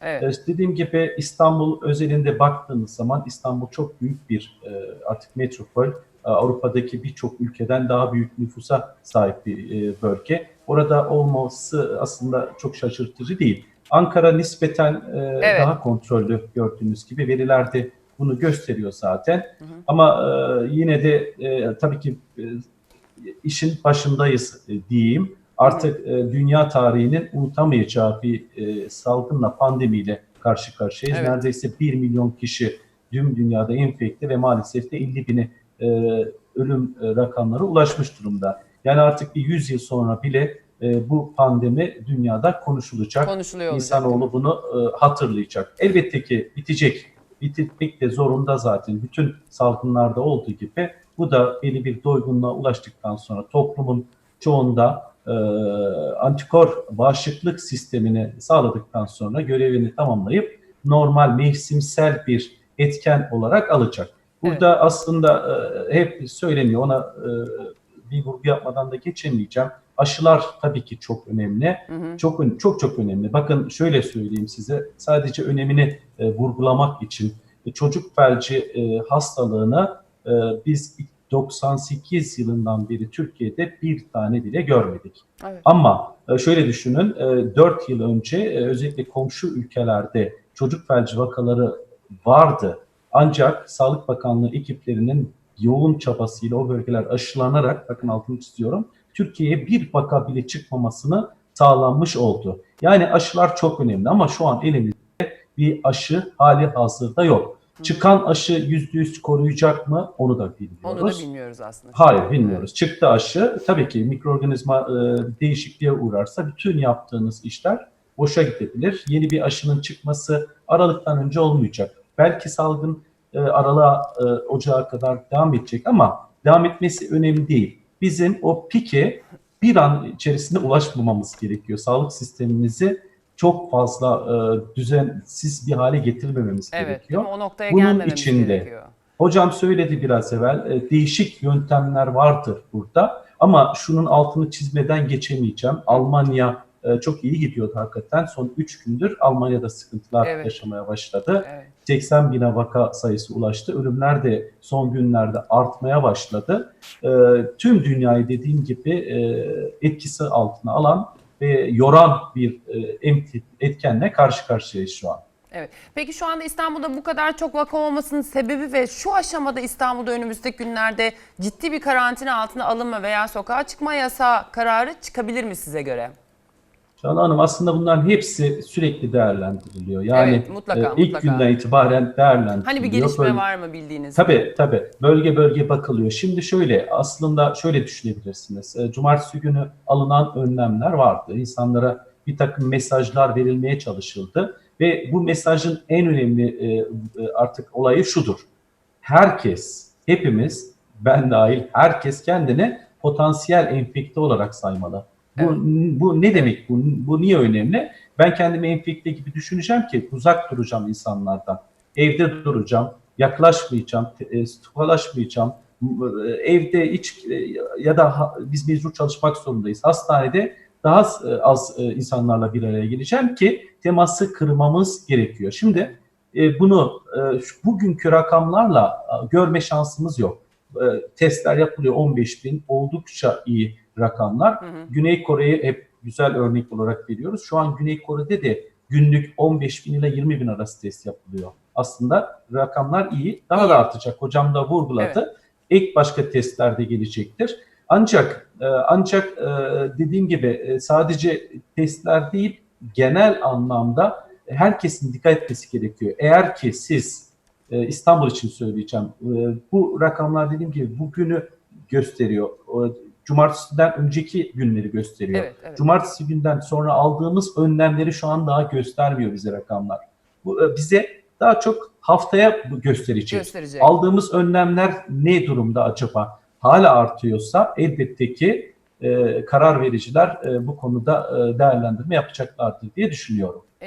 Evet. E, dediğim gibi İstanbul özelinde baktığınız zaman İstanbul çok büyük bir e, artık metropol. E, Avrupa'daki birçok ülkeden daha büyük nüfusa sahip bir e, bölge. Orada olması aslında çok şaşırtıcı değil. Ankara nispeten e, Evet. daha kontrollü gördüğünüz gibi verilerde bunu gösteriyor zaten. hı. Ama e, yine de tabii ki işin başındayız diyeyim. Artık e, dünya tarihinin unutamayacağı bir e, salgınla, pandemiyle karşı karşıyayız. Evet. Neredeyse 1 milyon kişi tüm dünyada enfekte ve maalesef de 50 bini e, ölüm e, rakamları ulaşmış durumda. Yani artık bir 100 yıl sonra bile e, bu pandemi dünyada konuşulacak. Konuşuluyor olacak. İnsanoğlu bunu e, hatırlayacak. Elbette ki bitecek. Bitmek de zorunda zaten. Bütün salgınlarda olduğu gibi bu da belli bir doygunluğa ulaştıktan sonra toplumun çoğunda e, antikor bağışıklık sistemini sağladıktan sonra görevini tamamlayıp normal mevsimsel bir etken olarak alacak. Burada aslında e, hep söyleniyor ona e, bir vurgu yapmadan da geçemeyeceğim. Aşılar tabii ki çok önemli. Hı hı. Çok çok çok önemli. Bakın şöyle söyleyeyim size. Sadece önemini e, vurgulamak için e, çocuk felci e, hastalığını e, biz 98 yılından beri Türkiye'de bir tane bile görmedik. Evet. Ama e, şöyle düşünün, e, 4 yıl önce e, özellikle komşu ülkelerde çocuk felci vakaları vardı. Ancak Sağlık Bakanlığı ekiplerinin yoğun çabasıyla o bölgeler aşılanarak, bakın altını çiziyorum, Türkiye'ye bir vaka bile çıkmamasını sağlanmış oldu. Yani aşılar çok önemli ama şu an elimizde bir aşı hali hazırda yok. Çıkan aşı %100 koruyacak mı onu da bilmiyoruz. Onu da bilmiyoruz aslında. Hayır bilmiyoruz. Çıktı aşı tabii ki mikroorganizma e, değişikliğe uğrarsa bütün yaptığınız işler boşa gidebilir. Yeni bir aşının çıkması Aralık'tan önce olmayacak. Belki salgın e, Aralık'a, e, Ocağa kadar devam edecek ama devam etmesi önemli değil. Bizim o pike bir an içerisinde ulaşmamamız gerekiyor. Sağlık sistemimizi çok fazla e, düzensiz bir hale getirmememiz Evet. gerekiyor. Mi? O noktaya Bunun gelmememiz içinde gerekiyor. Hocam söyledi biraz evvel e, değişik yöntemler vardır burada ama şunun altını çizmeden geçemeyeceğim. Almanya e, çok iyi gidiyordu hakikaten. Son 3 gündür Almanya'da sıkıntılar Evet. yaşamaya başladı. Evet. 80 bine vaka sayısı ulaştı. Ölümler de son günlerde artmaya başladı. E, tüm dünyayı dediğim gibi e, etkisi altına alan ve yoran bir e, etkenle karşı karşıyayız şu an. Evet. Peki şu anda İstanbul'da bu kadar çok vaka olmasının sebebi ve şu aşamada İstanbul'da önümüzdeki günlerde ciddi bir karantina altına alınma veya sokağa çıkma yasağı kararı çıkabilir mi size göre? Canan Hanım aslında bunların hepsi sürekli değerlendiriliyor. Yani Evet, mutlaka, e, ilk mutlaka. günden itibaren değerlendiriliyor. Hani bir gelişme Böyle- var mı bildiğiniz? Tabii tabii. Bölge bölge bakılıyor. Şimdi şöyle aslında şöyle düşünebilirsiniz. E, Cumartesi günü alınan önlemler vardı. İnsanlara bir takım mesajlar verilmeye çalışıldı. Ve bu mesajın en önemli e, e, artık olayı şudur. Herkes, hepimiz, ben dahil herkes kendini potansiyel enfekte olarak saymalı. Bu, Evet. bu ne demek? Bu, bu niye önemli? Ben kendimi enfekte gibi düşüneceğim ki uzak duracağım insanlardan. Evde duracağım, yaklaşmayacağım, e, tokalaşmayacağım. M- e, Evde hiç e, ya da biz mecbur çalışmak zorundayız. Hastanede daha az, insanlarla bir araya geleceğim ki teması kırmamız gerekiyor. Şimdi bunu bugünkü rakamlarla görme şansımız yok. Testler yapılıyor 15 bin oldukça iyi rakamlar. Hı hı. Güney Kore'yi hep güzel örnek olarak veriyoruz. Şu an Güney Kore'de de günlük 15 bin ile 20 bin arası test yapılıyor. Aslında rakamlar iyi. Daha İyi. da artacak. Hocam da vurguladı. Ek başka testler de gelecektir. Ancak e, ancak e, dediğim gibi e, sadece testler değil genel anlamda herkesin dikkat etmesi gerekiyor. Eğer ki siz İstanbul için söyleyeceğim. Bu rakamlar dediğim gibi bugünü gösteriyor. Cumartesiden önceki günleri gösteriyor. Evet, evet. Cumartesi günden sonra aldığımız önlemleri şu an daha göstermiyor bize rakamlar. Bu e, bize daha çok haftaya gösterecek. Gösterecek. Aldığımız önlemler ne durumda acaba? Hala artıyorsa elbette ki e, karar vericiler e, bu konuda e, değerlendirme yapacaklardır diye düşünüyorum.